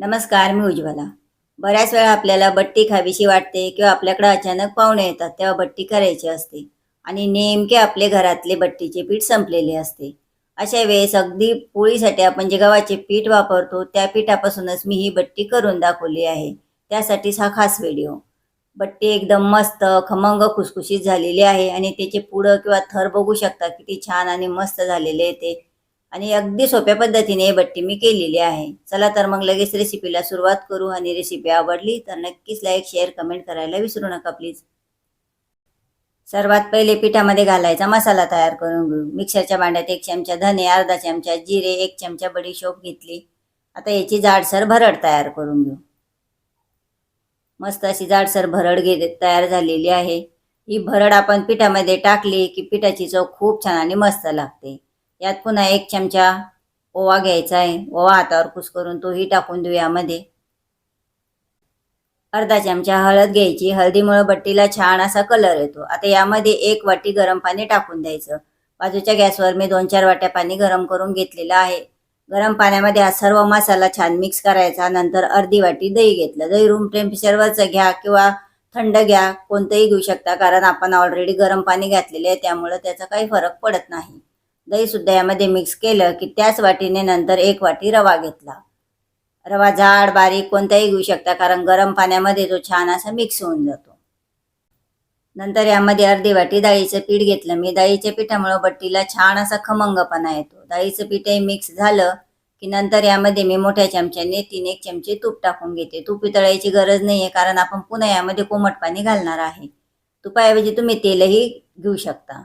नमस्कार मी उज्ज्वला. बऱ्याच वेळा आपल्याला बट्टी खावीशी वाटते किंवा आपल्याकडे अचानक पाहुणे येतात तेव्हा बट्टी करायची असते आणि नेमके आपले घरातले बट्टीचे पीठ संपलेले असते. अशा वेळेस अगदी पोळीसाठी आपण जे गव्हाचे पीठ वापरतो त्या पिठापासूनच मी ही बट्टी करून दाखवली आहे. त्यासाठीच हा खास व्हिडिओ. बट्टी एकदम मस्त खमंग खुसखुशीत झालेली आहे आणि त्याचे पुडं किंवा थर बघू शकता किती छान आणि मस्त झालेले आहे ते. आणि अगदी सोप्या पद्धतीने ही बट्टी मी केलेली आहे. चला तर मग लगेच रेसिपीला सुरुवात करू आणि रेसिपी आवडली तर नक्कीच लाईक शेअर कमेंट करायला विसरू नका प्लीज सर्वात पहिले पिठामध्ये घालायचा मसाला तयार करून घेऊ. मिक्सरच्या भांड्यात एक चमचा धने अर्धा चमचा जिरे एक चमचा बडीशोप घेतली. आता याची जाडसर भरड तयार करून घेऊ. मस्त अशी जाडसर भरड घे तयार झालेली आहे. ही भरड आपण पिठामध्ये टाकली की पिठाची चव खूप छान आणि मस्त लागते. यात पुन्हा एक चमचा ओवा घ्यायचा आहे. ओवा हातावर कुसकरून तोही टाकून देऊ यामध्ये. अर्धा चमचा हळद घ्यायची. हळदीमुळे बट्टीला छान असा कलर येतो. आता यामध्ये एक वाटी गरम पाणी टाकून द्यायचं. बाजूच्या गॅसवर मी दोन चार वाट्या पाणी गरम करून घेतलेलं आहे. गरम पाण्यामध्ये हा सर्व मसाला छान मिक्स करायचा. नंतर अर्धी वाटी दही घेतलं. दही रूम टेम्परेचरवरच घ्या किंवा थंड घ्या. कोणतंही घेऊ शकता. कारण आपण ऑलरेडी गरम पाणी घातलेले आहे. त्यामुळं त्याचा काही फरक पडत नाही. दही सुद्धा यामध्ये मिक्स केलं की त्याच वाटीने नंतर एक वाटी रवा घेतला. रवा जाड बारीक कोणताही घेऊ शकता कारण गरम पाण्यामध्ये तो छान असा मिक्स होऊन जातो. नंतर यामध्ये अर्धी वाटी डाळीचं पीठ घेतलं. मी डाळीच्या पिठामुळं बट्टीला छान असा खमंगपणा येतो. डाळीचं पीठही मिक्स झालं की नंतर यामध्ये मी मोठ्या चमच्याने तीन एक चमचे तूप टाकून घेते. तूप तळायची गरज नाही आहे कारण आपण पुन्हा यामध्ये कोमट पाणी घालणार आहे. तुपाऐवजी तुम्ही तेलही घेऊ शकता.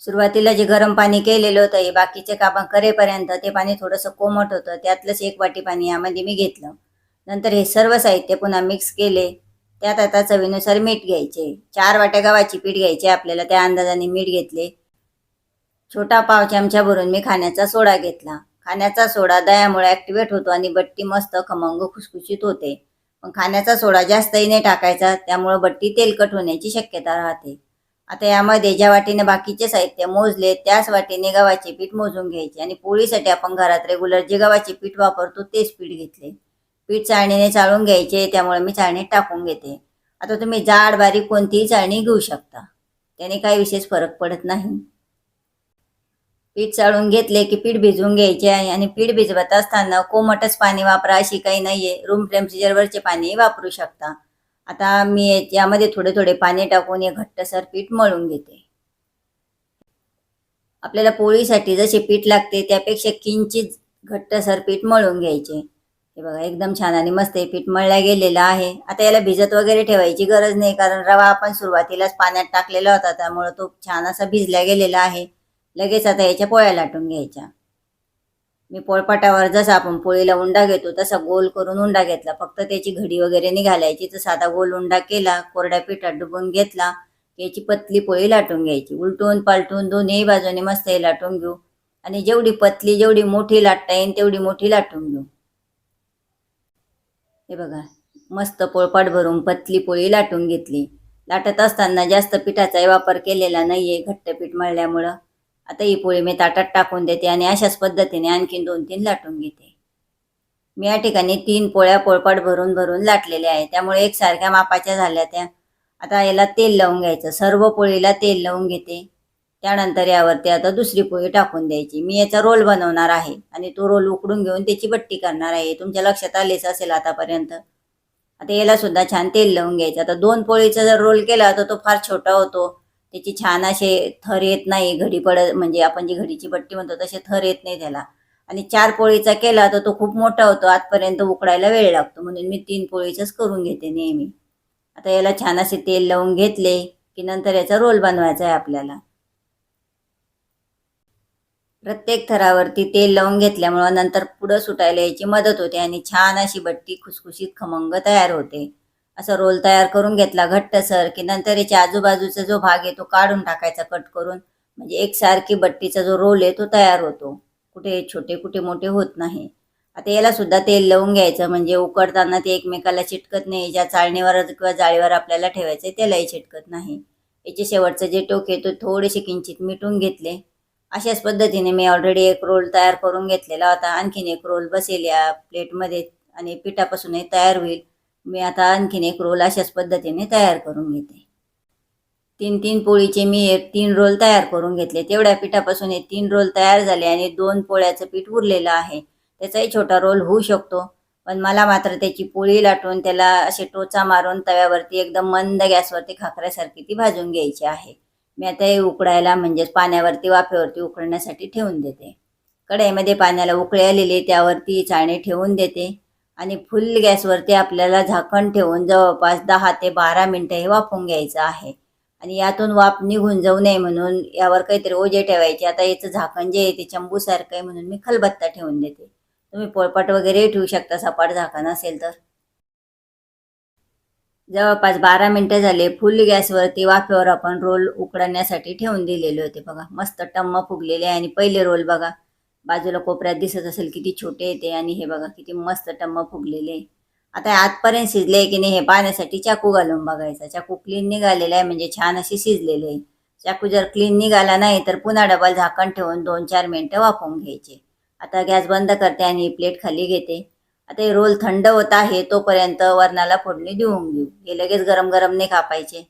सुरुवातीला जे गरम पाणी केलेलं होतं हे बाकीचे कामं करेपर्यंत ते पाणी थोडंसं कोमट होतं. त्यातलंच एक वाटी पाणी यामध्ये मी घेतलं. नंतर हे सर्व साहित्य पुन्हा मिक्स केले. त्यात आता चवीनुसार मीठ घ्यायचे. चार वाट्या गव्हाची पीठ घ्यायचे आपल्याला. त्या अंदाजाने मीठ घेतले. छोटा पाव चमचा भरून मी खाण्याचा सोडा घेतला. खाण्याचा सोडा दह्यामुळे ॲक्टिवेट होतो आणि बट्टी मस्त खमंग खुसखुशीत होते. पण खाण्याचा सोडा जास्तही नाही टाकायचा. त्यामुळं बट्टी तेलकट होण्याची शक्यता राहते. आता यामध्ये ज्या वाटीने बाकीचे साहित्य मोजले त्याच वाटीने गव्हाचे पीठ मोजून घ्यायचे आणि पोळीसाठी आपण घरात रेग्युलर जे गव्हाचे पीठ वापरतो तेच पीठ घेतले. पीठ चाळणीने चाळून घ्यायचे त्यामुळे मी चाळणीत टाकून घेते. आता तुम्ही जाड बारीक कोणतीही चाळणी घेऊ शकता. त्याने काही विशेष फरक पडत नाही. पीठ चाळून घेतले की पीठ भिजवून घ्यायचे आहे आणि पीठ भिजवत असताना कोमटच पाणी वापरा अशी काही नाहीये. रूम टेम्परेचरवरचे पाणी वापरू शकता. आता मी यामध्ये थोडे थोडे पाणी टाकून हे घट्टसर पीठ मळून घेते. आपल्याला पोळीसाठी जसे पीठ लागते त्यापेक्षा किंचित घट्टसर पीठ मळून घ्यायचे. हे बघा एकदम छान आणि मस्त हे पीठ मळल्या गेलेलं आहे. आता याला भिजत वगैरे ठेवायची गरज नाही कारण रवा आपण सुरुवातीलाच पाण्यात टाकलेला होता त्यामुळं तो छान असा भिजला गेलेला आहे. लगेच आता याच्या पोळ्या लाटून घ्यायच्या. मी पोळपाटावर जसा आपण पोळीला उंडा घेतो तसा गोल करून उंडा घेतला. फक्त त्याची घडी वगैरे नाही घालायची तर साधा गोल उंडा केला कोरड्या पिठात डुबून घेतला. याची पतली पोळी लाटून घ्यायची. उलटून पालटून दोन्ही बाजूने मस्त हे लाटून घेऊ. आणि जेवढी पतली जेवढी मोठी लाटता येईल तेवढी मोठी लाटून घेऊ. हे बघा मस्त पोळपाट भरून पतली पोळी लाटून घेतली. लाटत असताना जास्त पिठाचाही वापर केलेला नाहीये घट्ट पीठ मळल्यामुळं. आता ही पोळी मी ताटात टाकून देते आणि अशाच पद्धतीने आणखीन दोन तीन लाटून घेते. मी या ठिकाणी तीन पोळ्या पोळपाट भरून भरून लाटलेल्या आहे त्यामुळे एकसारख्या मापाच्या झाल्या त्या. आता याला तेल लावून घ्यायचं. सर्व पोळीला तेल लावून घेते. त्यानंतर यावरती आता दुसरी पोळी टाकून द्यायची. मी याचा रोल बनवणार आहे आणि तो रोल उकडून घेऊन त्याची बट्टी करणार आहे. तुमच्या लक्षात आलेच असेल आतापर्यंत. आता याला सुद्धा छान तेल लावून घ्यायचं. आता दोन पोळीचा जर रोल केला तर तो फार छोटा होतो. त्याची छान असे थर येत नाही घडी पडत म्हणजे आपण जी घडीची बट्टी म्हणतो तसे थर येत नाही त्याला. आणि चार पोळीचा केला तर तो खूप मोठा होतो आजपर्यंत उकडायला वेळ लागतो. म्हणून मी तीन पोळीचाच करून घेते नेहमी. आता याला छान असे तेल लावून घेतले की नंतर याचा रोल बनवायचा आहे आपल्याला. प्रत्येक थरावरती तेल लावून घेतल्यामुळं नंतर पुढं सुटायला याची मदत होते आणि छान अशी बट्टी खुसखुशीत खमंग तयार होते. असा रोल तयार करून घेतला घट्टसर की नंतर याच्या आजूबाजूचा जो भाग आहे तो काढून टाकायचा कट करून. म्हणजे एकसारखी बट्टीचा जो रोल आहे तो तयार होतो. कुठे छोटे कुठे मोठे होत नाही. आता याला सुद्धा तेल लावून घ्यायचं म्हणजे उकडताना ते एकमेकाला चिटकत नाही. ज्या चाळणीवर किंवा जाळीवर आपल्याला ठेवायचं आहे त्यालाही चिटकत नाही. याचे शेवटचं जे टोके तो थोडेसे किंचित मिटून घेतले. अशाच पद्धतीने मी ऑलरेडी एक रोल तयार करून घेतलेला होता. आणखीन एक रोल बसेल या प्लेटमध्ये आणि पिठापासूनही तयार होईल. मी आता आणखीन एक रोल अशाच पद्धतीने तयार करून घेते. तीन तीन पोळीचे मी एक तीन रोल तयार करून घेतले. तेवढ्या पिठापासून हे तीन रोल तयार झाले आणि दोन पोळ्याचं पीठ उरलेलं आहे. त्याचाही छोटा रोल होऊ शकतो पण मला मात्र त्याची पोळी लाटून त्याला असे टोचा मारून तव्यावरती एकदम मंद गॅसवरती खाकऱ्यासारखी ती भाजून घ्यायची आहे. मी आता हे उकडायला म्हणजेच पाण्यावरती वाफेवरती उकळण्यासाठी ठेवून देते. कढईमध्ये पाण्याला उकळी आलेली त्यावरती चाळणी ठेवून देते. आणि फुल गॅसवरती आपल्याला झाकण ठेवून जवळपास दहा ते बारा मिनटं हे वाफवून घ्यायचं आहे. आणि यातून वाफ निघून जाऊ नये म्हणून यावर काहीतरी ओझे ठेवायचे. आता याचं झाकण जे आहे ते चंबूसारखं आहे म्हणून मी खलबत्ता ठेवून देते. तुम्ही पोळपाट वगैरे ठेवू शकता सपाट झाकण असेल तर. जवळपास बारा मिनटं झाले फुल गॅसवरती वाफेवर आपण रोल उकडण्यासाठी ठेवून दिलेले होते बघा. मस्त टम्म फुगलेले आहे आणि पहिले रोल बघा. बाजूला कोपऱ्यात दिसत असेल किती छोटे येते आणि हे बघा किती मस्त टम्म फुगलेले आता हे आतपर्यंत शिजले की नाही हे पाहण्यासाठी चाकू घालून बघायचा. चाकू क्लीन निघालेला आहे म्हणजे छान अशी शिजलेले आहे. चाकू जर क्लीन निघाला नाही तर पुन्हा डबल झाकण ठेवून दोन चार मिनटं वाफवून घ्यायचे. आता गॅस बंद करते आणि प्लेट खाली घेते. आता हे रोल थंड होत आहे तोपर्यंत वरणाला फोडणी देऊन घेऊ. हे लगेच गरम गरम नाही कापायचे.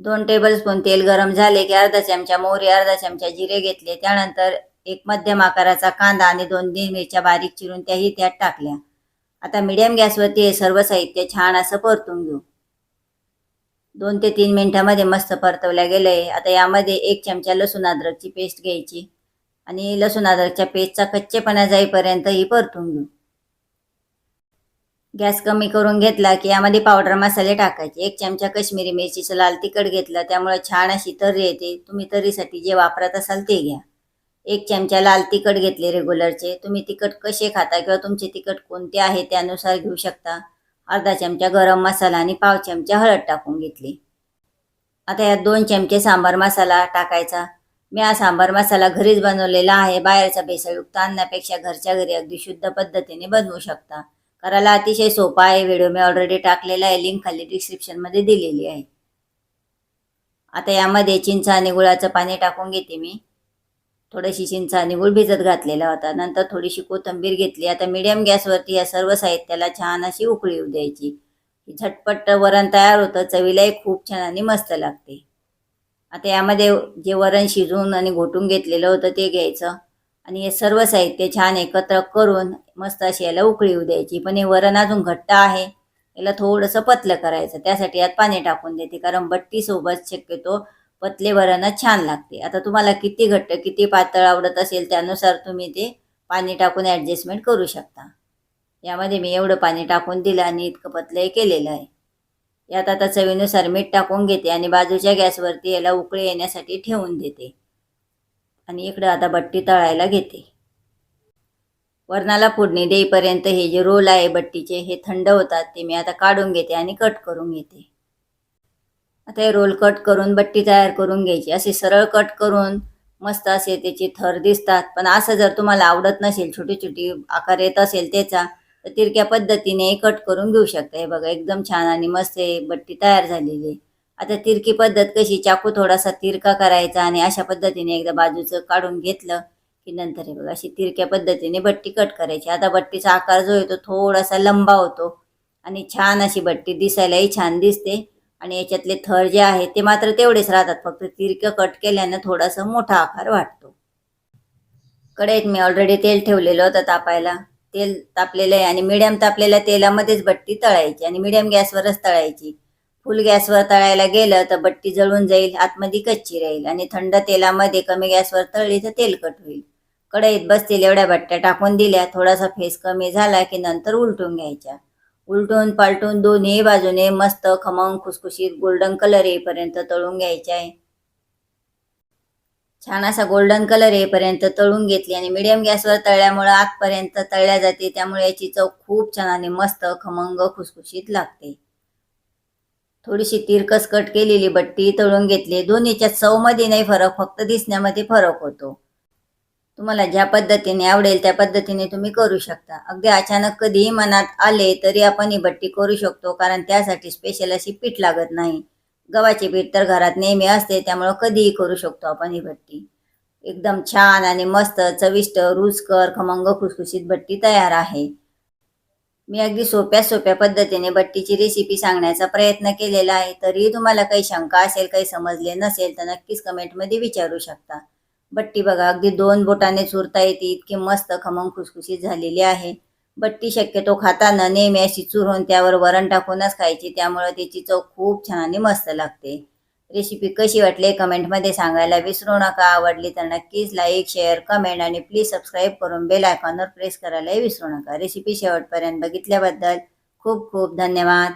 दोन टेबल स्पून तेल गरम झाले की अर्धा चमचा मोहरी अर्धा चमचा जिरे घेतले. त्यानंतर एक मध्यम आकाराचा कांदा आणि दोन तीन मिरच्या बारीक चिरून त्याही त्यात टाकल्या. आता मिडियम गॅसवरती हे सर्व साहित्य छान असं परतून घेऊ. दोन ते तीन मिनिटामध्ये मस्त परतवल्या गेलंय. आता यामध्ये एक चमचा लसूण अद्रकची पेस्ट घ्यायची आणि लसूण अद्रकच्या पेस्टचा कच्चेपणा जाईपर्यंत ही परतून घेऊ. गॅस कमी करून घेतला की यामध्ये पावडर मसाले टाकायचे. एक चमचा काश्मीरी मिरचीचं लाल तिखट घेतलं. त्यामुळे छान अशी तर्री येते. तुम्ही तर्रीसाठी जे वापरत असाल ते घ्या. एक चमचा लाल तिखट घेतले रेग्युलरचे तुम्ही तिखट कसे खाता किंवा तुमचे तिखट कोणते आहे त्यानुसार घेऊ शकता. अर्धा चमचा गरम मसाला आणि पाव चमचा हळद टाकून घेतली. आता यात दोन चमचे सांबार मसाला टाकायचा. मी हा सांबार मसाला घरीच बनवलेला आहे. बाहेरचा भेसळयुक्त आणण्यापेक्षा घरच्या घरी अगदी शुद्ध पद्धतीने बनवू शकता. करायला अतिशय सोपा आहे. व्हिडिओ मी ऑलरेडी टाकलेला आहे. लिंक खाली डिस्क्रिप्शनमध्ये दिलेली आहे. आता यामध्ये चिंच आणि गुळाचं पाणी टाकून घेते मी. थोडीशी चिंचा आणि भिजत घातलेला होता. नंतर थोडीशी कोथिंबीर घेतली. आता मिडियम गॅसवरती या सर्व साहित्याला छान अशी उकळी येऊ द्यायची. झटपट वरण तयार होतं. चवीलाही खूप छान आणि मस्त लागते. आता यामध्ये जे वरण शिजवून आणि घोटून घेतलेलं होतं ते घ्यायचं. आणि हे सर्व साहित्य छान एकत्र करून मस्त अशी याला उकळी येऊ द्यायची. पण हे वरण अजून घट्ट आहे. याला थोडंसं पतलं करायचं. त्यासाठी यात पाणी टाकून देते. कारण बट्टीसोबत शक्यतो पतले वरणच छान लागते. आता तुम्हाला किती घट्ट किती पातळ आवडत असेल त्यानुसार तुम्ही ते पाणी टाकून ॲडजस्टमेंट करू शकता. यामध्ये मी एवढं पाणी टाकून दिलं आणि इतकं पतलं केलेलं आहे. यात आता चवीनुसार मीठ टाकून घेते आणि बाजूच्या गॅसवरती याला उकळी येण्यासाठी ठेवून देते. आणि इकडं आता बट्टी तळायला घेते. वरणाला फोडणी देईपर्यंत हे जे रोल आहे बट्टीचे हे थंड होतात ते मी आता काढून घेते आणि कट करून घेते. आता हे रोल कट करून बट्टी तयार करून घ्यायची. असे सरळ कट करून मस्त असे त्याचे थर दिसतात. पण असं जर तुम्हाला आवडत नसेल छोटी छोटी आकार येत असेल त्याचा तर तिरक्या पद्धतीने कट करून घेऊ शकता. हे बघा एकदम छान आणि मस्त हे बट्टी तयार झालेली आहे. आता तिरकी पद्धत कशी? चाकू थोडासा तिरका करायचा आणि अशा पद्धतीने एकदा बाजूचं काढून घेतलं की नंतर हे बघा अशी तिरक्या पद्धतीने बट्टी कट करायची. आता बट्टीचा आकार जो आहे तो थोडासा लंबा होतो आणि छान अशी बट्टी दिसायलाही छान दिसते. आणि याच्यातले थर जे आहेत ते मात्र तेवढेच राहतात. फक्त तिरकं कट केल्यानं थोडासा मोठा आकार वाटतो कढईत मी ऑलरेडी तेल ठेवलेलं होतं तापायला. तेल तापलेलं आहे आणि मिडियम तापलेल्या तेलामध्येच बट्टी तळायची आणि मिडियम गॅसवरच तळायची. फुल गॅसवर तळायला गेलं तर बट्टी जळून जाईल आतमध्ये कच्ची राहील आणि थंड तेलामध्ये कमी गॅसवर तळली तर तेलकट होईल. कढईत बसतील एवढ्या बट्ट्या टाकून दिल्या थोडासा फेस कमी झाला की नंतर उलटून घ्यायच्या. उलटून पालटून दोन्ही बाजूने मस्त खमंग खुसखुशीत गोल्डन कलर येईपर्यंत तळून घ्यायचे आहे. छान असा गोल्डन कलर येईपर्यंत तळून घेतली आणि मिडियम गॅसवर तळल्यामुळं आतपर्यंत तळल्या जाते. त्यामुळे याची चव खूप छान आणि मस्त खमंग खुसखुशीत लागते. थोडीशी तिरकस कट केलेली बट्टी तळून घेतली. दोन्हीच्या चवमध्ये नाही फरक फक्त दिसण्यामध्ये फरक होतो. तुम्हाला ज्या पद्धतीने आवडेल त्या पद्धतीने तुम्ही करू शकता. अगदी अचानक कधीही मनात आले तरी आपण ही भट्टी करू शकतो कारण त्यासाठी स्पेशल अशी पीठ लागत नाही. गव्हाचे पीठ तर घरात नेहमी असते त्यामुळं कधीही करू शकतो आपण ही भट्टी एकदम छान आणि मस्त चविष्ट रुचकर खमंग खुसखुशीत भट्टी तयार आहे. मी अगदी सोप्या सोप्या पद्धतीने भट्टीची रेसिपी सांगण्याचा प्रयत्न केलेला आहे. तरीही तुम्हाला काही शंका असेल काही समजले नसेल तर नक्कीच कमेंटमध्ये विचारू शकता. बट्टी बघा अगदी दोन बोटाने चुरता येते इतकी मस्त खमंग खुसखुशीत झालेली आहे. बट्टी शक्यतो खाताना नेहमी अशी चुरून त्यावर वरण टाकूनच खायची त्यामुळे त्याची चव खूप छान आणि मस्त लागते. रेसिपी कशी वाटली कमेंटमध्ये सांगायला विसरू नका आवडली तर नक्कीच लाईक शेअर कमेंट आणि प्लीज सबस्क्राईब करून बेल आयकॉनवर प्रेस करायलाही विसरू नका. रेसिपी शेवटपर्यंत बघितल्याबद्दल खूप खूप धन्यवाद.